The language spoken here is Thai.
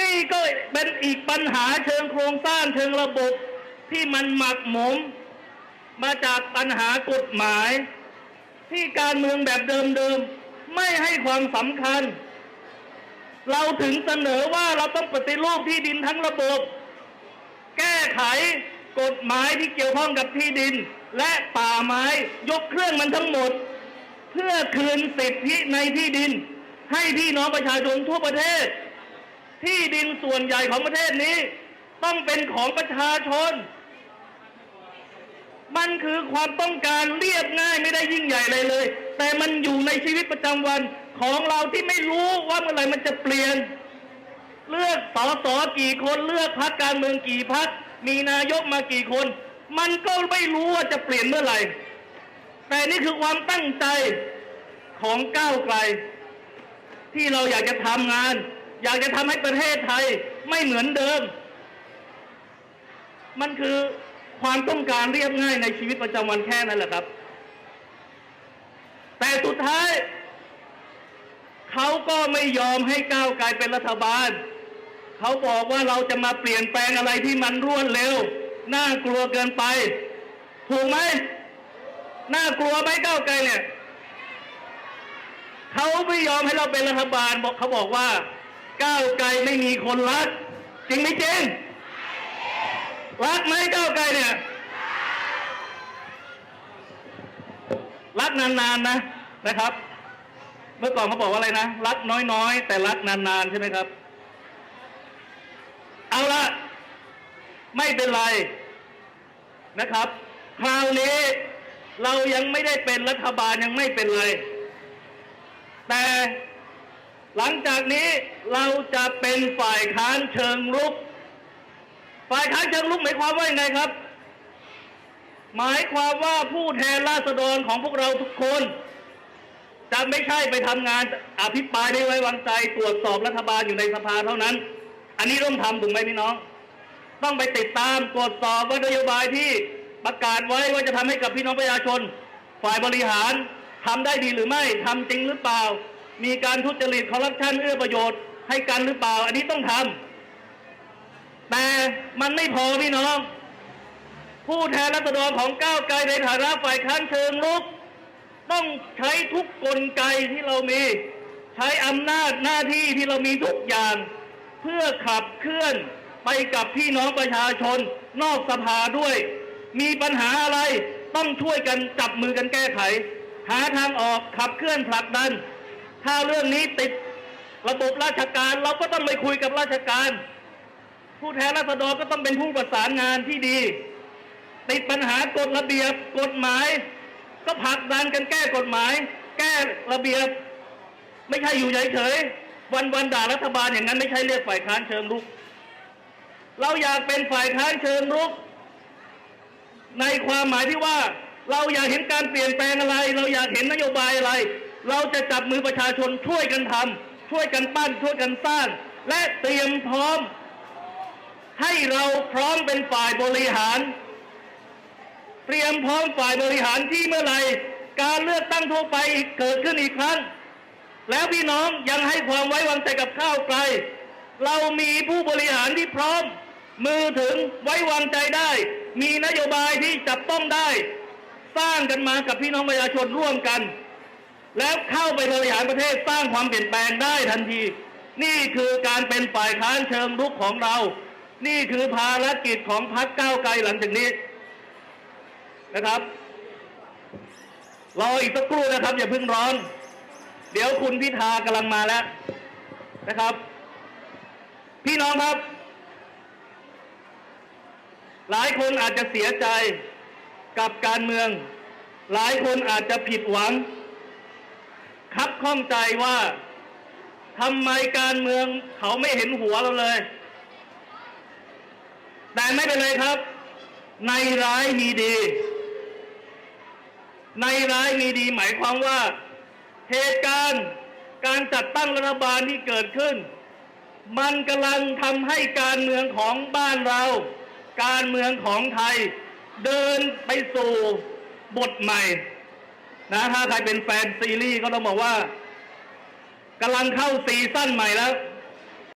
นี่ก็เป็นอีกปัญหาเชิงโครงสร้างเชิงระบบที่มันหมักหมม มาจากปัญหากฎหมาย ที่การเมืองแบบเดิมๆ ไม่ให้ความสำคัญ เราถึงเสนอว่าเราต้องปฏิรูปที่ดินทั้งระบบ แก้ไขกฎหมายที่เกี่ยวข้องกับที่ดิน และป่าไม้ยกเครื่องมันทั้งหมด เพื่อคืนสิทธิในที่ดิน ให้พี่น้องประชาชนทั่วประเทศ ที่ดินส่วนใหญ่ของประเทศนี้ ต้องเป็นของประชาชน มันคือความต้องการเรียบง่ายไม่ได้ยิ่งใหญ่อะไรเลย แต่มันอยู่ในชีวิตประจำวันของเราที่ไม่รู้ว่าเมื่อไหร่มันจะเปลี่ยน เลือกสอสอกี่คนเลือกพักการเมืองกี่พักมีนายกมากี่คน มันก็ไม่รู้ว่าจะเปลี่ยนเมื่อไหร่ แต่นี่คือความตั้งใจของก้าวไกล ที่เราอยากจะทำงาน อยากจะทำให้ประเทศไทยไม่เหมือนเดิม มันคือความต้องการเรียบง่ายในชีวิตประจำวันแค่นั้นแหละครับ แต่สุดท้าย เขาก็ไม่ยอมให้ก้าวไกลเป็นรัฐบาล เขาบอกว่าเราจะมาเปลี่ยนแปลงอะไรที่มันรวดเร็ว น่ากลัวเกินไป ถูกไหมน่ากลัวไหมก้าวไกลเนี่ยเขาไม่ยอมให้เราเป็นรัฐบาลบอกเขาบอกว่า ก้าวไกลไม่มีคนรัก จริงไหมจริงรักไหมก้าวไกลเนี่ย รักนานๆนะนะครับ เมื่อก่อนเขาบอกว่าอะไรนะ รักน้อยๆ แต่รักนานๆใช่ไหมครับ เอาละไม่เป็นไรนะครับ คราวนี้เรายังไม่ได้เป็นรัฐบาลยังไม่เป็นไร แต่ หลังจากนี้เราจะเป็นฝ่ายค้านเชิงรุก ฝ่ายค้านเชิงรุกหมายความว่าอยังไงครับ หมายความว่าผู้แทนราษฎรของพวกเราทุกคน จะไม่ใช่ไปทำงานอภิปรายไม่ไว้วางใจตรวจสอบรัฐบาลอยู่ในสภาเท่านั้น อันนี้ต้องทำถูกไหมพี่น้อง ต้องไปติดตามตรวจสอบว่านโยบายที่ประกาศไว้ว่าจะทำให้กับพี่น้องประชาชน ฝ่ายบริหารทำได้ดีหรือไม่ทำจริงหรือเปล่า มีการทุจริตคอร์รัปชันเอื้อประโยชน์ให้กันหรือเปล่า อันนี้ต้องทำแต่มันไม่พอพี่น้อง ผู้แทนรัษฎรของก้าวไกลในฐานะฝ่ายค้านเชิงรุก ต้องใช้ทุกกลไกที่เรามี ใช้อำนาจหน้าที่ที่เรามีทุกอย่าง เพื่อขับเคลื่อนไปกับพี่น้องประชาชน นอกสภาด้วย มีปัญหาอะไรต้องช่วยกันจับมือกันแก้ไข หาทางออกขับเคลื่อนผลักดัน ถ้าเรื่องนี้ติดระบบราชการเราก็ต้องไปคุยกับราชการ ผู้แทนราษฎรก็ต้องเป็นผู้ประสานงานที่ดี ติดปัญหากฎระเบียบกฎหมาย ก็ผลักดันกันแก้กฎหมาย แก้ระเบียบ ไม่ใช่อยู่เฉยๆวันวันด่ารัฐบาลอย่างนั้นไม่ใช่เรียกฝ่ายค้านเชิงรุก เราอยากเป็นฝ่ายค้านเชิงรุก ในความหมายที่ว่า เราอยากเห็นการเปลี่ยนแปลงอะไร เราอยากเห็นนโยบายอะไร เราจะจับมือประชาชนช่วยกันทำช่วยกันปั้นช่วยกันสร้าง และเตรียมพร้อม ให้เราพร้อมเป็นฝ่ายบริหาร เตรียมพร้อมฝ่ายบริหารที่เมื่อไหร่การเลือกตั้งทั่วไปเกิดขึ้นอีกครั้ง แล้วพี่น้องยังให้ความไว้วางใจกับข้าวไกล เรามีผู้บริหารที่พร้อม มือถึงไว้วางใจได้ มีนโยบายที่จับต้องได้ สร้างกันมากับพี่น้องประชาชนร่วมกัน แล้วเข้าไปบริหารประเทศสร้างความเปลี่ยนแปลงได้ทันที นี่คือการเป็นฝ่ายค้านเชิงรุกของเรา นี่คือภารกิจของพรรคก้าวไกลหลังจากนี้นะครับรออีกสักครู่นะครับ อย่าเพิ่งร้อน เดี๋ยวคุณพิธากำลังมาแล้วนะครับ พี่น้องครับ หลายคนอาจจะเสียใจกับการเมือง หลายคนอาจจะผิดหวัง ข้องใจว่าทำไมการเมืองเขาไม่เห็นหัวเราเลย แต่ไม่เป็นไรครับ ในร้ายมีดี ในร้ายมีดีหมายความว่า เหตุการณ์การจัดตั้งรัฐบาลที่เกิดขึ้น มันกำลังทำให้การเมืองของบ้านเรา การเมืองของไทย เดินไปสู่บทใหม่ นะถ้าใครเป็นแฟนซีรีส์ก็ต้องบอกว่ากำลังเข้าซีซั่นใหม่แล้ว